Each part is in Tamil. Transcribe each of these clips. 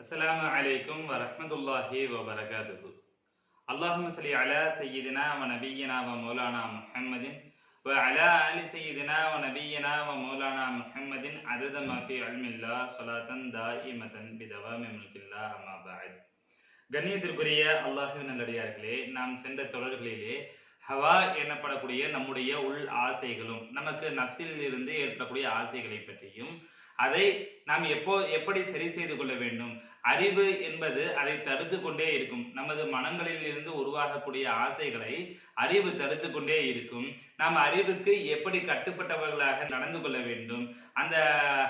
அஸ்லாம் அலைக்கும் வரமத்துல்லாஹி வபரகாத்து அல்லாஹும் சலி அலா சையீதினா வ நபீனா வ மௌலானா முஹம்மதின். வ அலா அலி சையீதினா வ நபீனா வ மௌலானா முஹம்மதின் அதத மஃபி அல்மில்லா சொலாத்தன் தா இமதன் பிதவா மெமுல்கில்லா அம்மா பாயத் கண்ணியத்திற்குரிய அல்லாஹுவின் நல்லடியார்களே நாம் சென்ற தொடர்களிலே ஹவா எனப்படக்கூடிய நம்முடைய உள் ஆசைகளும் நமக்கு நப்சில் இருந்து ஏற்படக்கூடிய ஆசைகளை பற்றியும் அதை நாம் எப்போ எப்படி சரி செய்து கொள்ள வேண்டும்? அறிவு என்பது அதை தடுத்து கொண்டே இருக்கும். நமது மனங்களில் இருந்து உருவாகக்கூடிய ஆசைகளை அறிவு தடுத்து கொண்டே இருக்கும். நாம் அறிவுக்கு எப்படி கட்டுப்பட்டவர்களாக நடந்து கொள்ள வேண்டும்? அந்த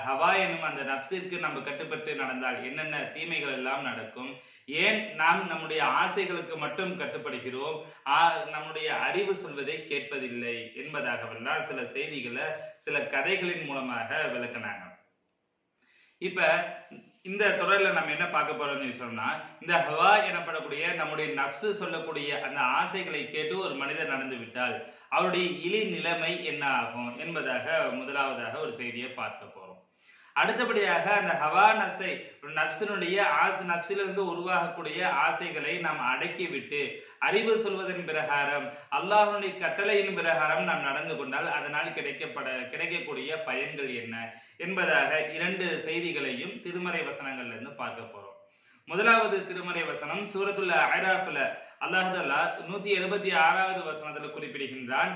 ஹவா எனும் அந்த நப்சிற்கு நம்ம கட்டுப்பட்டு நடந்தால் என்னென்ன தீமைகள் எல்லாம் நடக்கும்? ஏன் நாம் நம்முடைய ஆசைகளுக்கு மட்டும் கட்டுப்படுகிறோம்? ஆ- நம்முடைய அறிவு சொல்வதை கேட்பதில்லை என்பதாகவெல்லாம் சில செய்திகளை சில கதைகளின் மூலமாக விளக்கினாங்க. இப்ப இந்த தொடரில் நம்ம என்ன பார்க்க போறோம்னு சொன்னா இந்த ஹவா எனப்படக்கூடிய நம்முடைய நப்சு சொல்லக்கூடிய அந்த ஆசைகளை கேட்டு ஒரு மனிதர் நடந்து விட்டால் அவருடைய இழி நிலைமை என்ன ஆகும் என்பதாக முதலாவதாக ஒரு செய்தியை பார்க்க அடுத்தபடியாக அந்த ஹவா நப்சை ஒரு நப்சினுடைய ஆசை நப்சிலிருந்து உருவாகக்கூடிய ஆசைகளை நாம் அடக்கிவிட்டு அறிவு சொல்வதன் பிரகாரம் அல்லாஹனுடைய கட்டளையின் பிரகாரம் நாம் நடந்து கொண்டால் அதனால் கிடைக்கப்பட கிடைக்கக்கூடிய பயன்கள் என்ன என்பதாக இரண்டு செய்திகளையும் திருமறை வசனங்கள்ல இருந்து பார்க்க போறோம். முதலாவது திருமறை வசனம் சூரத்துல் ஐராஃபில் அல்லாஹ் தஆலா நூத்தி எழுபத்தி ஆறாவது வசனத்தில் குறிப்பிடுகின்றான்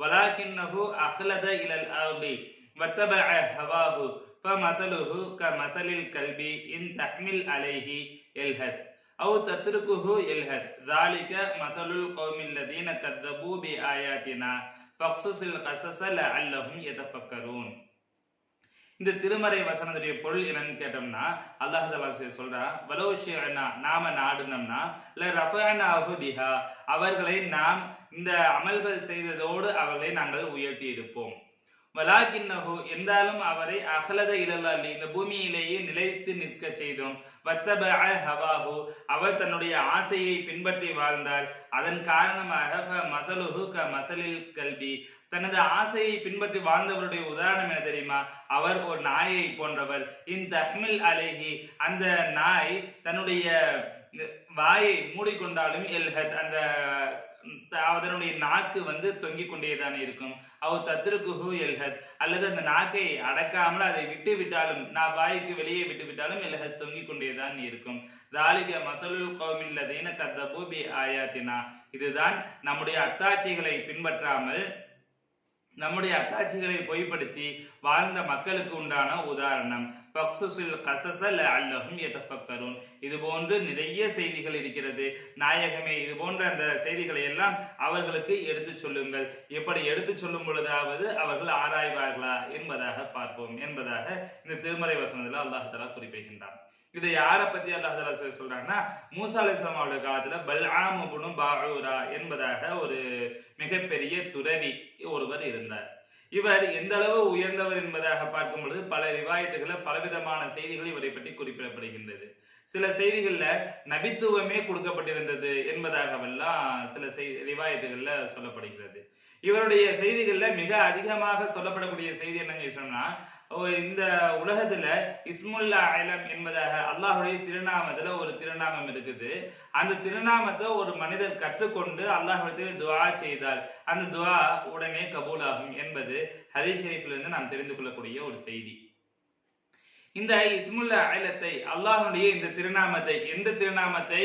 வலோ ஷிஅனா லரஃபஅனாஹு பிஹா வலாக்கின்னஹு அஹ்லத இலல் அர்தி வத்தபஅ ஹவாஹு فمثله كمثل الكلب إن تحمل عليه يلهث أو تتركه يلهث ذلك مثل القوم الذين كذبوا بآياتنا فاقصص القصص لعلهم يتفكرون இந்த திருமறை வசனத்துடைய பொருள் என்னன்னு கேட்டோம்னா அல்லாஹ் தஆலா சொல்றா வலோ ஷிஅனா நாம நாடுனோம்னா ல ரஃபஅனாஹு பிஹா அவர்களை நாம் இந்த அமல்கள் செய்ததோடு அவர்களை நாங்கள் உயர்த்தி இருப்போம் வலாக்கின்னஹு என்றாலும் அவரை அகலத இலல்லி இந்த பூமியிலேயே நிலைத்து நிற்க செய்தோம். வத்தப ஹவாஹு அவர் தன்னுடைய ஆசையை பின்பற்றி வாழ்ந்தார். அதன் காரணமாக மதலுஹு க மதலில் கல்வி தனது ஆசையை பின்பற்றி வாழ்ந்தவருடைய உதாரணம் என தெரியுமா? அவர் ஒரு நாயை போன்றவர். இந்த அஹ்மில் அலேஹி அந்த நாய் தன்னுடைய வாயை மூடிக்கொண்டாலும் எல்ஹத் அந்த அதனுடைய நாக்கு வந்து தொங்கிக் கொண்டேதான் இருக்கும். அவ் தத்ருகுஹு எல்ஹத். அல்லது அந்த நாக்கை அடக்காமல் அதை விட்டு விட்டாலும் நான் வாய்க்கு வெளியே விட்டு விட்டாலும் எல்ஹத் தொங்கிக் கொண்டேதான் இருக்கும். தாலிக மசலுல் கோமில்லதீன கத்தபு பி ஆயாத்தினா. இதுதான் நம்முடைய அத்தாட்சிகளை பின்பற்றாமல் நம்முடைய அத்தாட்சிகளை பொய்ப்படுத்தி வாழ்ந்த மக்களுக்கு உண்டான உதாரணம். ஃபக்சுசில் கசச அல்லஹும் எதஃபக்கரும் இது போன்று நிறைய செய்திகள் இருக்கிறது. நாயகமே இது போன்ற அந்த செய்திகளை எல்லாம் அவர்களுக்கு எடுத்து சொல்லுங்கள். எப்படி எடுத்து சொல்லும் பொழுதாவது அவர்கள் ஆராய்வார்களா என்பதாக பார்ப்போம். என்பதாக இந்த திருமறை வசனத்தில் அல்லாஹ் தலா குறிப்பிடுகின்றான். இதை யாரை பத்தி அல்லாஹ் தலா சொல்லி சொல்றாங்கன்னா மூசா அலிஸ்லாம் அவருடைய காலத்துல பல்ஆமுபுனு பாஊரா என்பதாக ஒரு மிகப்பெரிய துறவி ஒருவர் இருந்தார். இவர் எந்த அளவு உயர்ந்தவர் என்பதாக பார்க்கும் பொழுது பல ரிவாயத்துகளை பலவிதமான செய்திகள் இவரை பற்றி குறிப்பிடப்படுகின்றது. சில செய்திகள்ல நபித்துவமே கொடுக்கப்பட்டிருந்தது என்பதாகவெல்லாம் சில செய்தி ரிவாயத்துகள்ல சொல்லப்படுகிறது. இவருடைய செய்திகள்ல மிக அதிகமாக சொல்லப்படக்கூடிய செய்தி என்னன்னு சொன்னா இந்த உலகத்துல இஸ்முல்லா அலம் என்பதாக அல்லாஹுடைய திருநாமத்துல ஒரு திருநாமம் இருக்குது. அந்த திருநாமத்தை ஒரு மனிதர் கற்றுக்கொண்டு அல்லாஹ்விடத்தில் துவா செய்தால் அந்த துவா உடனே கபூலாகும் என்பது ஹரி ஷெரீஃப்ல இருந்து நாம் தெரிந்து கொள்ளக்கூடிய ஒரு செய்தி. இந்த இஸ்முல்ல அயலத்தை அல்லாஹனுடைய இந்த திருநாமத்தை எந்த திருநாமத்தை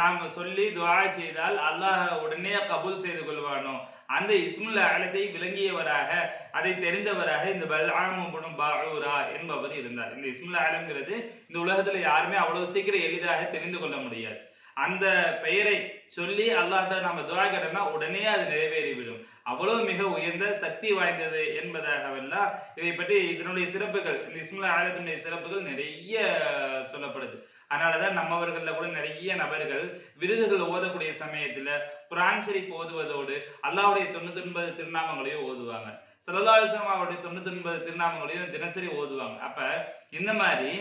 நாம் சொல்லி துவா செய்தால் அல்லாஹ் உடனே கபூல் செய்து கொள்வானோ? அந்த இஸ்முல்ல அயலத்தை விளங்கியவராக அதை தெரிந்தவராக இந்த பல்ஆமுபுனும் பாரூரா என்பவர் இருந்தார். இந்த இஸ்முல்ல அயலம்ங்கிறது இந்த உலகத்துல யாருமே அவ்வளவு சீக்கிரம் எளிதாக தெரிந்து கொள்ள முடியாது. அந்த பெயரை சொல்லி அல்லாஹ்ட நம்ம துவா கேட்டோம்னா உடனே அது நிறைவேறிவிடும். அவ்வளவு மிக உயர்ந்த சக்தி வாய்ந்தது என்பதாகவெல்லாம் இதை பற்றி இதனுடைய சிறப்புகள் இந்த இஸ்முல்லா ஆலயத்தினுடைய சிறப்புகள் நிறைய சொல்லப்படுது. அதனாலதான் நம்மவர்களில் கூட நிறைய நபர்கள் விருதுகள் ஓதக்கூடிய சமயத்துல குரான் ஷரீப் ஓதுவதோடு அல்லாவுடைய தொண்ணூத்தி ஒன்பது திருநாமங்களையும் ஓதுவாங்க. சல்லல்லாஹு அவருடைய தொண்ணூத்தி ஒன்பது திருநாமங்களையும் தினசரி ஓதுவாங்க. அப்ப இந்த மாதிரி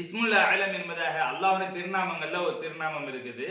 இஸ்முல் அலம் என்பதாக அல்லாவுடைய திருநாமங்கள்ல ஒரு திருநாமம் இருக்குது.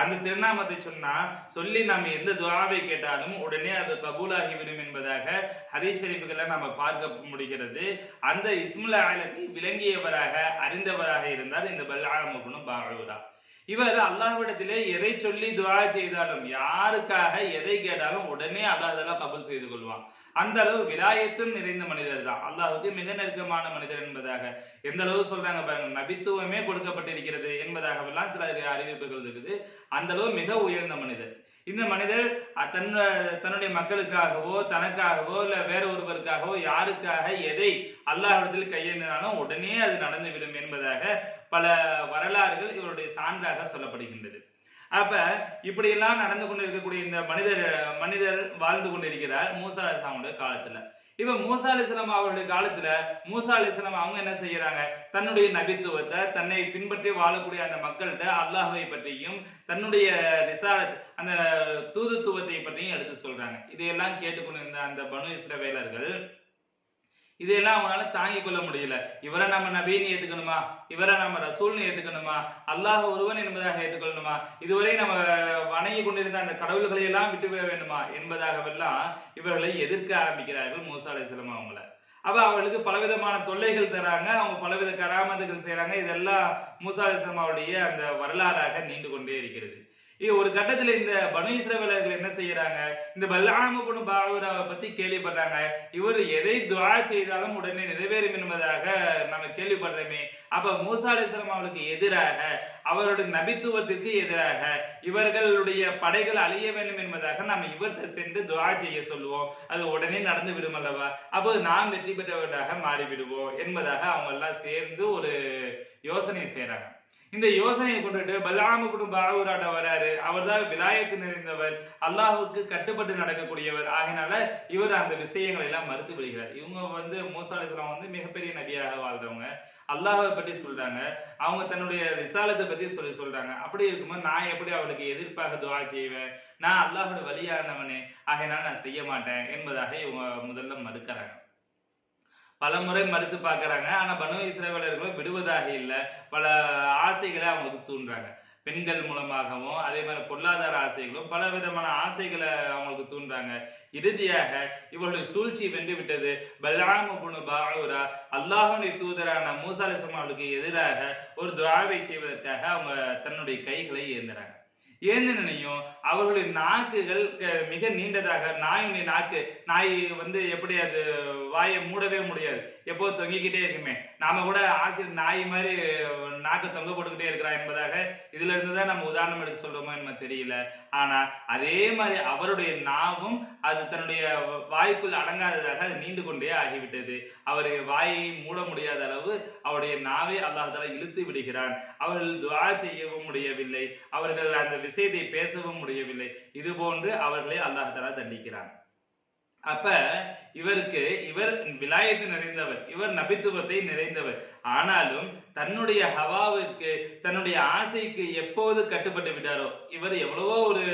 அந்த திருநாமத்தை சொன்னா சொல்லி நாம எந்த துவாவை கேட்டாலும் உடனே அது கபூலாகிவிடும் என்பதாக ஹதீஸ் ஷரீஃப்களை நாம பார்க்க முடிகிறது. அந்த இஸ்முல் அலத்தை விளங்கியவராக அறிந்தவராக இருந்தால் இந்த பல்லாமுகனும் இப்னு இவர் அல்லாஹ்விடத்திலே எதை சொல்லி துவா செய்தாலும் யாருக்காக எதை கேட்டாலும் உடனே அல்லாஹ் அதெல்லாம் கபல் செய்து கொள்வான். அந்த அளவு விலாயத்தும் நிறைந்த மனிதர் தான். அல்லாஹுக்கு மிக நெருக்கமான மனிதர் என்பதாக. எந்த அளவு சொல்றாங்க பாருங்க நபித்துவமே கொடுக்கப்பட்டிருக்கிறது என்பதாகவெல்லாம் சில அறிவிப்புகள் இருக்குது. அந்த அளவு மிக உயர்ந்த மனிதர். இந்த மனிதர் தன் தன்னுடைய மக்களுக்காகவோ தனக்காகவோ இல்ல வேற ஒருவருக்காகவோ யாருக்காக எதை அல்லாஹிடத்தில் கையேந்தினாலும் உடனே அது நடந்துவிடும் என்பதாக பல வரலாறுகள் இவருடைய சான்றாக சொல்லப்படுகின்றது. அப்ப இப்படியெல்லாம் நடந்து கொண்டு இருக்கக்கூடிய இந்த மனிதர் மனிதர் வாழ்ந்து கொண்டிருக்கிறார் மூசா அலிஸ்லாமுடைய காலத்துல. இப்ப மூசா அலிஸ்லாம் அவருடைய காலத்துல மூசா அலிஸ்லாம் அவங்க என்ன செய்யறாங்க? தன்னுடைய நபித்துவத்தை தன்னை பின்பற்றி வாழக்கூடிய அந்த மக்கள்கிட்ட அல்லாஹுவை பற்றியும் தன்னுடைய ரிசாலத் அந்த தூதுத்துவத்தை பற்றியும் எடுத்து சொல்றாங்க. இதையெல்லாம் கேட்டுக்கொண்டிருந்த அந்த பனு இஸ்ரவேலர்கள் இதையெல்லாம் அவங்களால தாங்கிக் கொள்ள முடியல. இவரை நம்ம நபின்னு ஏத்துக்கணுமா? இவரை நம்ம ரசூல்னு ஏத்துக்கணுமா? அல்லாஹ் ஒருவன் என்பதாக ஏத்துக்கொள்ளணுமா? இதுவரை நம்ம வணங்கி கொண்டிருந்த அந்த கடவுள்களை எல்லாம் விட்டுவிட வேண்டுமா? என்பதாகவெல்லாம் இவர்களை எதிர்க்க ஆரம்பிக்கிறார்கள் மூசா அலைஹிஸ்ஸலாம் அவங்கள. அப்ப அவர்களுக்கு பலவிதமான தொல்லைகள் தராங்க. அவங்க பலவித கராமத்துகள் செய்யறாங்க இதெல்லாம் மூசா அலைஹிஸ்ஸலாம் அவருடைய அந்த வரலாறாக நீண்டு கொண்டே இருக்கிறது. இது ஒரு கட்டத்துல இந்த பனு இஸ்ரவேலர்கள் என்ன செய்யறாங்க? இந்த பல்லாமுகுனு பாவூராவை பத்தி கேள்விப்படுறாங்க. இவர் எதை துவா செய்தாலும் உடனே நிறைவேறும் என்பதாக நம்ம கேள்விப்படுறோமே. அப்ப மூசா அலிஸ்லாம் எதிராக அவருடைய நபித்துவத்திற்கு எதிராக இவர்களுடைய படைகள் அழிய வேண்டும் என்பதாக நாம் இவர்கிட்ட சென்று துவா செய்ய சொல்லுவோம். அது உடனே நடந்து விடும் அல்லவா? அப்போது நாம் வெற்றி பெற்றவர்களாக மாறிவிடுவோம் என்பதாக அவங்க எல்லாம் சேர்ந்து ஒரு யோசனை செய்யறாங்க இந்த யோசனையை கொண்டுட்டு பல்லாம குடும்ப பாவூராட்ட வராரு. அவர்தான் விலாயத்து நிறைந்தவர். அல்லாஹுக்கு கட்டுப்பட்டு நடக்கக்கூடியவர். ஆகினால இவர் அந்த விஷயங்களை எல்லாம் மறுத்து விடுகிறார். இவங்க வந்து மூசா அலிஸ்லாம் வந்து மிகப்பெரிய நபியாக வாழ்றவங்க. அல்லாஹை பற்றி சொல்றாங்க. அவங்க தன்னுடைய விசாலத்தை பத்தி சொல்லி சொல்றாங்க. அப்படி இருக்கும்போது நான் எப்படி அவளுக்கு எதிர்ப்பாக துவா செய்வேன்? நான் அல்லாஹோட வழியானவனே ஆகையினால நான் செய்ய மாட்டேன் என்பதாக இவங்க முதல்ல மறுக்கிறாங்க. பல முறை மறுத்து பார்க்கறாங்க. ஆனா பனு இஸ்ரவேலர்களும் விடுவதாக இல்லை. பல ஆசைகளை அவங்களுக்கு தூண்டுறாங்க. பெண்கள் மூலமாகவும் அதே மாதிரி பொருளாதார ஆசைகளும் பல விதமான ஆசைகளை அவங்களுக்கு தூண்டுறாங்க. இறுதியாக இவர்களுடைய சூழ்ச்சி வென்று விட்டது. பல்லாம புனு பாவுரா அல்லாஹுடைய தூதரான மூசாலிசம் அலிஸ்லாம் அவர்களுக்கு எதிராக ஒரு துவாவை செய்வதற்காக அவங்க தன்னுடைய கைகளை ஏந்துறாங்க ஏந்தனையும் அவர்களுடைய நாக்குகள் மிக நீண்டதாக நாயுடைய நாக்கு நாய் வந்து எப்படி அது வாயை மூடவே முடியாது. எப்போ தொங்கிக்கிட்டே இருக்குமே. நாம கூட ஆசிரியர் நாய் மாதிரி நாக்கை தொங்க போட்டுக்கிட்டே இருக்கிறா என்பதாக இதுல இருந்து தான் நம்ம உதாரணம் எடுத்து சொல்றோமோ என்ன தெரியல. ஆனா அதே மாதிரி அவருடைய நாவும் அது தன்னுடைய வாய்க்குள் அடங்காததாக அது நீண்டு கொண்டே ஆகிவிட்டது. அவருடைய வாயை மூட முடியாத அளவு அவருடைய நாவை அல்லாஹால இழுத்து விடுகிறான். அவர்கள் துவா செய்யவும் முடியவில்லை. அவர்கள் அந்த விஷயத்தை பேசவும் முடியவில்லை. இது போன்று அவர்களை அல்லாஹால தண்டிக்கிறான். அப்ப இவருக்கு இவர் விலாயத்து நிறைந்தவர் இவர் நபித்துவத்தை நிறைந்தவர். ஆனாலும் தன்னுடைய ஹவாவிற்கு தன்னுடைய ஆசைக்கு எப்போது கட்டுப்பட்டு விட்டாரோ இவர் எவ்வளவோ ஒரு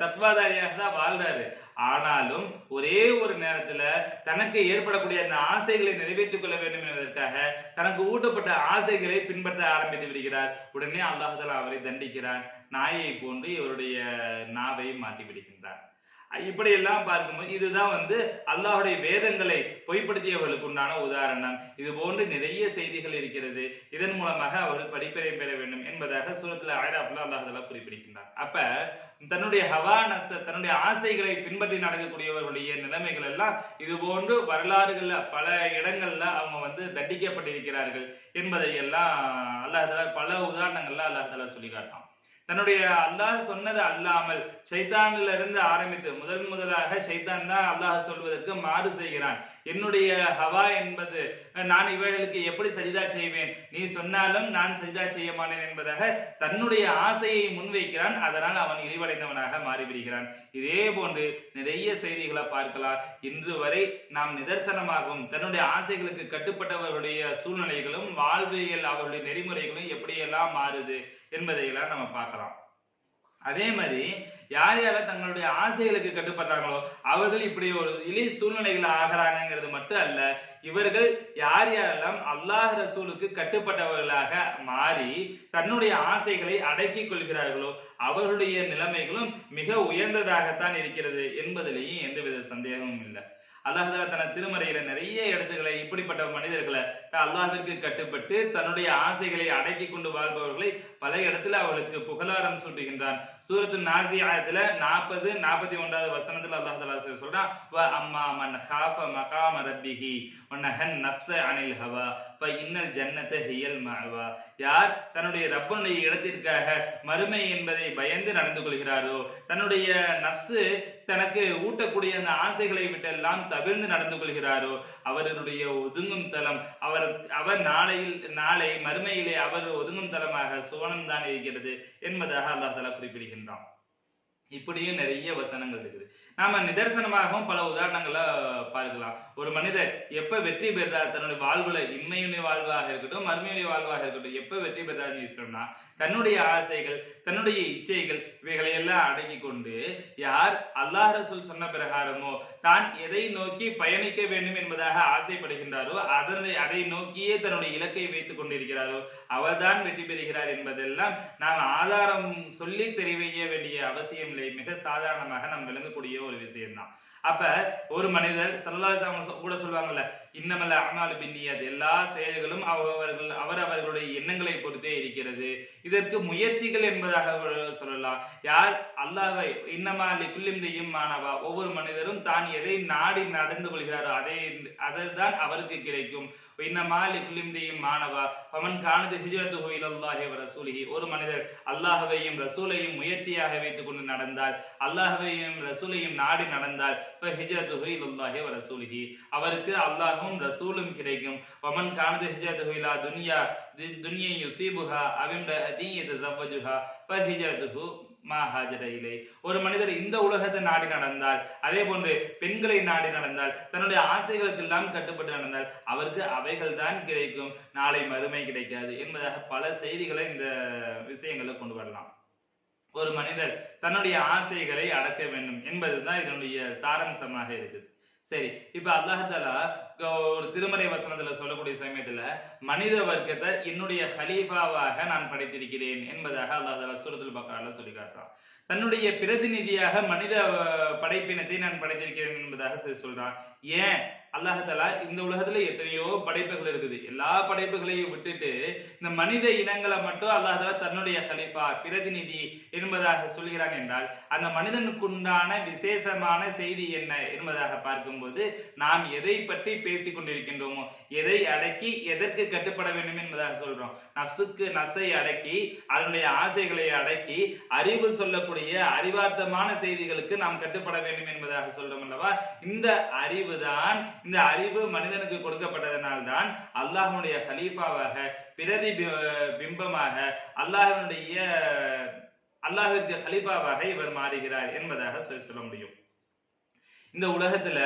தத்வாதாரியாக தான் வாழ்றாரு. ஆனாலும் ஒரே ஒரு நேரத்துல தனக்கு ஏற்படக்கூடிய அந்த ஆசைகளை நிறைவேற்றிக் கொள்ள வேண்டும் என்பதற்காக தனக்கு ஊட்டப்பட்ட ஆசைகளை பின்பற்ற ஆரம்பித்து விடுகிறார். உடனே அல்லாஹால அவரை தண்டிக்கிறான். நாயை போன்று இவருடைய நாவை மாற்றி விடுகின்றார் இப்படியெல்லாம் பார்க்கும்போது இதுதான் வந்து அல்லாஹ்வுடைய வேதங்களை பொய்ப்படுத்தியவர்களுக்கு உண்டான உதாரணம். இது போன்று நிறைய செய்திகள் இருக்கிறது. இதன் மூலமாக அவர்கள் படிப்பறை பெற வேண்டும் என்பதாக சூரத்தில் ஆயிராப்புல அல்லாஹால குறிப்பிடுகின்றார். அப்ப தன்னுடைய ஹவா நக்ச தன்னுடைய ஆசைகளை பின்பற்றி நடக்கக்கூடியவர்களுடைய நிலைமைகள் எல்லாம் இது போன்று வரலாறுகள்ல பல இடங்கள்ல அவங்க வந்து தண்டிக்கப்பட்டிருக்கிறார்கள் என்பதை எல்லாம் அல்லாஹால பல உதாரணங்கள்ல அல்லாஹால சொல்லி காட்டான் தன்னுடைய அல்லாஹ் சொன்னது அல்லாமல் ஷைத்தான்ல இருந்து ஆரம்பித்து முதல் முதலாக ஷைத்தான் தான் அல்லாஹ் சொல்வதற்கு மாறு செய்கிறான். என்னுடைய ஹவா என்பது நான் இவர்களுக்கு எப்படி சரிதா செய்வேன்? நீ சொன்னாலும் நான் சரிதா செய்ய மாட்டேன் என்பதாக தன்னுடைய ஆசையை முன்வைக்கிறான். அதனால் அவன் இழிவடைந்தவனாக மாறிவிடுகிறான். இதே போன்று நிறைய செய்திகளை பார்க்கலாம். இன்று வரை நாம் நிதர்சனமாகவும் தன்னுடைய ஆசைகளுக்கு கட்டுப்பட்டவர்களுடைய சூழ்நிலைகளும் வாழ்வியல் அவருடைய நெறிமுறைகளும் எப்படியெல்லாம் மாறுது என்பதையெல்லாம் நம்ம பார்க்கலாம். அதே மாதிரி யார் யாரெல்லாம் தங்களுடைய ஆசைகளுக்கு கட்டுப்படுறாங்களோ அவர்கள் இப்படி ஒரு இலை சூழ்நிலைகள் ஆகிறாங்கிறது மட்டும் அல்ல இவர்கள் யார் யாரெல்லாம் அல்லாஹ் ரசூலுக்கு கட்டுப்பட்டவர்களாக மாறி தன்னுடைய ஆசைகளை அடக்கிக் கொள்கிறார்களோ அவர்களுடைய நிலைமைகளும் மிக உயர்ந்ததாகத்தான் இருக்கிறது என்பதிலேயும் எந்தவித சந்தேகமும் இல்லை. அல்லாஹ் தன திருமறையில நிறைய இடத்துகளை இப்படிப்பட்ட மனிதர்களை த- கட்டுப்பட்டு தன்னுடைய ஆசைகளை அடக்கி கொண்டு வாழ்பவர்களை பல இடத்துல அவளுக்கு புகழாரம் சூட்டுகின்றான். சூரத்து நாசியாயத்துல நாற்பது நாற்பத்தி ஒன்றாவது வசனத்துல அல்லாஹ் தலா சொல்றான் அம்மா மன் ஹாஃப மகாம ரப்பிஹி வநஹன் நப்ச அனில் ஹவா. இன்னல் ஜன்னத ஹியல் மஅவா யார் தன்னுடைய ரப்பனுடைய இடத்திற்காக மறுமை என்பதை பயந்து நடந்து கொள்கிறாரோ தன்னுடைய நர்சு தனக்கு ஊட்டக்கூடிய அந்த ஆசைகளை விட்டெல்லாம் தவிர்ந்து நடந்து கொள்கிறாரோ அவருடைய ஒதுங்கும் தலம் அவர் அவர் நாளையில் நாளை மறுமையிலே அவர் ஒதுங்கும் தலமாக சுவனம் தான் இருக்கிறது என்பதாக அல்லாஹ் தலா குறிப்பிடுகின்றான். இப்படியும் நிறைய வசனங்கள் இருக்குது. நாம நிதர்சனமாகவும் பல உதாரணங்களை பார்க்கலாம். ஒரு மனிதர் எப்ப வெற்றி பெறுறார்? தன்னுடைய வாழ்வுல இன்மையுடைய வாழ்வாக இருக்கட்டும் மறுமையுடைய வாழ்வாக இருக்கட்டும் எப்ப வெற்றி பெறுறாருன்னு சொன்னா தன்னுடைய ஆசைகள் தன்னுடைய இச்சைகள் இவைகளை எல்லாம் அடக்கி கொண்டு யார்? அல்லாஹ் ரசூல் சொன்ன பிரகாரமோ தான் எதை நோக்கி பயணிக்க வேண்டும் என்பதாக ஆசைப்படுகின்றாரோ அதனை அதை நோக்கியே தன்னுடைய இலக்கை வைத்துக் கொண்டிருக்கிறாரோ அவர்தான் வெற்றி பெறுகிறார் என்பதெல்லாம் நாம் ஆதாரம் சொல்லி தெரிவிக்க வேண்டிய அவசியம் இல்லை. மிக சாதாரணமாக நாம் விளங்கக்கூடிய ஒரு விஷயம்தான். அப்ப ஒரு மனிதர் சல்லாசம் கூட சொல்லுவாங்கல்ல இன்னமல்ல அமாலு பின்னியது. எல்லா செயல்களும் அவர்கள் அவர்களுடைய எண்ணங்களை பொறுத்தே இருக்கிறது. இதற்கு முயற்சிகள் என்பதாக சொல்லலாம். யார்? அல்லாவை இன்னமா குல்லிம்ரியும் மாணவா ஒவ்வொரு மனிதரும் தான் எதை நாடி நடந்து கொள்கிறாரோ அதை அதுதான் அவருக்கு கிடைக்கும். மாணவா பமன் காணது ஹிஜரத்து ஹுயிலல்லாஹி ரசூலிஹி ஒரு மனிதர் அல்லாஹவையும் ரசூலையும் முயற்சியாக வைத்துக் கொண்டு நடந்தால் அல்லாஹவையும் ரசூலையும் நாடி நடந்தால் இப்ப ஹிஜ்ரத்து இலல்லாஹி ரசூலிஹி அவருக்கு அல்லாஹும் ரசூலும் கிடைக்கும். வமன் காணது ஹிஜரத்து ஹுயிலா துனியா துன்யை யுசீபுஹா அவிம் ரஹதி யதஸவ்வஜுஹா ஃபஹிஜ்ரத்துஹு மா இலை ஒரு மனிதர் இந்த உலகத்தை நாடி நடந்தால் அதே போன்று பெண்களை நாடி நடந்தால் தன்னுடைய ஆசைகளுக்கு எல்லாம் கட்டுப்பட்டு நடந்தால் அவருக்கு அவைகள் தான் கிடைக்கும். நாளை மறுமை கிடைக்காது என்பதாக பல செய்திகளை இந்த விஷயங்களை கொண்டு வரலாம். ஒரு மனிதர் தன்னுடைய ஆசைகளை அடக்க வேண்டும் என்பதுதான் இதனுடைய சாரம்சமாக இருக்குது. சரி இப்ப அல்லாஹாலா ஒரு திருமறை வசனத்துல சொல்லக்கூடிய சமயத்துல மனித வர்க்கத்தை என்னுடைய ஹலீஃபாவாக நான் படைத்திருக்கிறேன் என்பதாக அல்லாஹ் தாலா பக்கரால சொல்லி காட்டுறான். தன்னுடைய பிரதிநிதியாக மனித படைப்பினத்தை நான் படைத்திருக்கிறேன் என்பதாக சொல்லி சொல்றான். ஏன்? அல்லாஹாலா இந்த உலகத்துல எத்தனையோ படைப்புகள் இருக்குது. எல்லா படைப்புகளையும் விட்டுட்டு இந்த மனித இனங்களை மட்டும் அல்லாஹாலா தன்னுடைய சலிஃபா பிரதிநிதி என்பதாக சொல்கிறான் என்றால் அந்த மனிதனுக்குண்டான விசேஷமான செய்தி என்ன என்பதாக பார்க்கும்போது நாம் எதை பற்றி பேசிக் கொண்டிருக்கின்றோமோ எதை அடக்கி எதற்கு கட்டுப்பட வேண்டும் என்பதாக சொல்றோம். நப்சுக்கு நப்சை அடக்கி அதனுடைய ஆசைகளை அடக்கி அறிவு சொல்லக்கூடிய அறிவார்த்தமான செய்திகளுக்கு நாம் கட்டுப்பட வேண்டும் என்பதாக சொல்றோம் அல்லவா? இந்த அறிவு தான் இந்த அறிவு மனிதனுக்கு கொடுக்கப்பட்டதனால்தான் அல்லாஹனுடைய சலீஃபாவாக பிரதி பி- பிம்பமாக அல்லாஹனுடைய அல்லாஹிற்கு சலீஃபாவாக இவர் மாறுகிறார் என்பதாக சொல்ல முடியும். இந்த உலகத்துல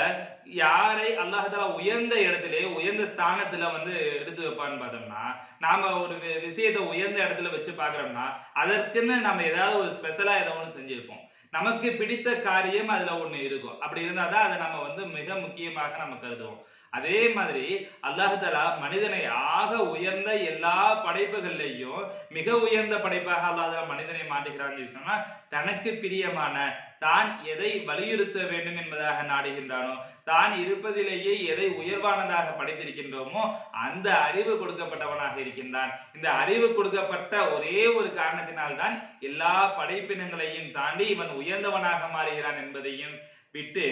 யாரை அல்லாஹால உயர்ந்த இடத்திலே உயர்ந்த ஸ்தானத்துல வந்து எடுத்து வைப்பான்னு பார்த்தோம்னா நாம ஒரு வி- விஷயத்தை உயர்ந்த இடத்துல வச்சு பாக்குறோம்னா அதற்குன்னு நம்ம ஏதாவது ஒரு ஸ்பெஷலா ஏதோ ஒன்று செஞ்சிருப்போம். நமக்கு பிடித்த காரியம் அதுல ஒண்ணு இருக்கும். அப்படி இருந்தாதான் அதை நம்ம வந்து மிக முக்கியமாக நம்ம கருதுவோம். அதே மாதிரி அல்லாஹலா மனிதனை ஆக உயர்ந்த எல்லா படைப்புகள்லையும் மிக உயர்ந்த படைப்பாக அல்லாஹலா மனிதனை மாற்றுகிறான்னு சொன்னா தனக்கு பிரியமான தான் எதை வலியுறுத்த வேண்டும் என்பதாக நாடுகின்றானோ தான் இருப்பதிலேயே எதை உயர்வானதாக படைத்திருக்கின்றோமோ அந்த அறிவு கொடுக்கப்பட்டவனாக இருக்கின்றான். இந்த அறிவு கொடுக்கப்பட்ட ஒரே ஒரு காரணத்தினால்தான் எல்லா படைப்பினங்களையும் தாண்டி இவன் உயர்ந்தவனாக மாறுகிறான் என்பதையும் விட்டு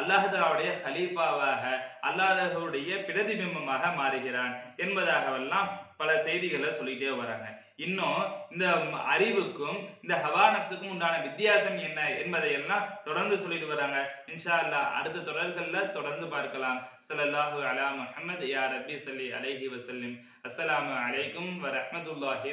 அல்லாஹாவுடைய ஹலீஃபாவாக அல்லாஹருடைய பிரதிபிம்பமாக மாறுகிறான் என்பதாகவெல்லாம் பல செய்திகளை சொல்லிட்டே வராங்க. இன்னும் இந்த அறிவுக்கும் இந்த ஹவானக்ஸுக்கும் உண்டான வித்தியாசம் என்ன என்பதையெல்லாம் தொடர்ந்து சொல்லிட்டு வராங்க. இன்ஷா அல்லாஹ் அடுத்த தொடர்கள்ல தொடர்ந்து பார்க்கலாம். ஸல்லல்லாஹு அலா முஹம்மது யா ரப்பி சல்லி அலைஹி வசல்லிம் அஸ்ஸலாமு அலைக்கும் வ ரஹ்மத்துல்லாஹி